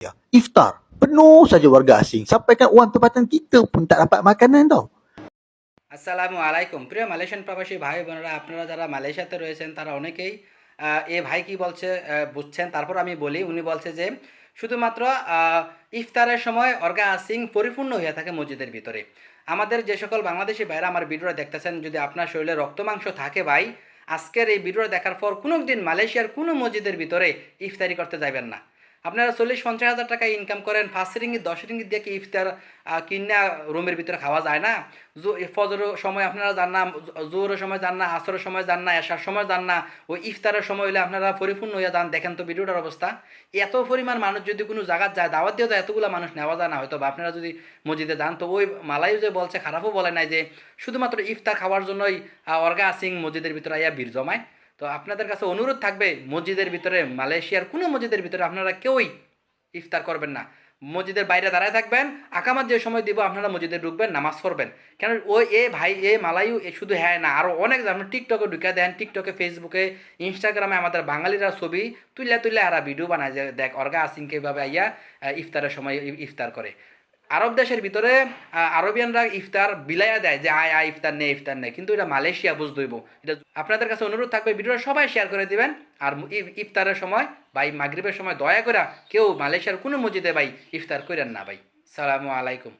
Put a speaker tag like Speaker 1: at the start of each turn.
Speaker 1: Ya, Iftar. Penuh saja warga asing. Sampaikan orang tempatan kita pun tak dapat makanan tau.
Speaker 2: আসসালামু আলাইকুম প্রিয় Malaysian প্রবাসী ভাই বোনেরা আপনারা যারা মালয়েশিয়াতে রয়েছেন তারা অনেকেই এ ভাই কি বলছে বুঝছেন তারপর আমি বলি উনি বলছে যে শুধুমাত্র ইফতারের সময় অর্গা আসিং পরিপূর্ণ হয়ে থাকে মসজিদের ভিতরে আমাদের যে সকল বাংলাদেশি ভাইরা আমার ভিডিওটা দেখতেছেন যদি আপনার শরীরে রক্ত মাংস থাকে ভাই আজকের এই ভিডিওটা দেখার পর কোনো দিন মালয়েশিয়ার কোনো মসজিদের ভিতরে ইফতারি করতে যাবেন না আপনারা চল্লিশ পঞ্চাশ হাজার টাকা ইনকাম করেন ফার্স্ট রিঙ্গিত দশ রিঙ্গিত দিয়ে কি ইফতার কিনা রুমের ভিতরে খাওয়া যায় না? ফজরের সময় আপনারা যান না জোরের সময় যান না, আসরের সময় যান না এসার সময় যান না ওই ইফতারের সময় হলে আপনারা পরিপূর্ণ হয়ে যান। দেখেন তো ভিডিওটার অবস্থা। এত পরিমাণ মানুষ যদি কোনো জায়গায় যায়, দাওয়াত দিয়ে তো এতগুলো মানুষ নেওয়া যায় না, হয়তো বা আপনারা যদি মসজিদে যান, তো ওই মালাই যে বলছে, খারাপও বলে নাই যে, শুধুমাত্র ইফতার খাওয়ার জন্যই অর্গা আসিং মসজিদের ভিতরে আইয়া ভিড় জমায়। তো আপনাদের কাছে অনুরোধ থাকবে, মসজিদের ভিতরে, মালয়েশিয়ার কোনো মসজিদের ভিতরে আপনারা কেউই ইফতার করবেন না। মসজিদের বাইরে দাঁড়ায় থাকবেন, আকামাত যে সময় দিব আপনারা মসজিদে ঢুকবেন, নামাজ পড়বেন। কেন ওই এ ভাই, এ মালায়ু এ শুধু হ্যাঁ না আরও অনেক আপনি টিকটকে ঢুকে দেন টিকটকে ফেসবুকে ইনস্টাগ্রামে আমাদের বাঙালিরা ছবি তুলে তুলে আর ভিডিও বানায় যে দেখ, অর্গা আসিংকে এভাবে আইয়া ইফতারের সময় ইফতার করে। আরব দেশের ভিতরে আরবিয়ানরা ইফতার বিলাইয়া দেয় যে, আয় আয়, ইফতার নেই ইফতার নেই কিন্তু এটা মালয়েশিয়া বুঝ দইব। এটা আপনাদের কাছে অনুরোধ থাকবে, ভিডিওটা সবাই শেয়ার করে দিবেন। আর ইফতারের সময় ভাই মাগরিবের সময় দয়া করে কেউ মালয়েশিয়ার কোনো মসজিদে ভাই ইফতার করেন না ভাই। সালামু আলাইকুম।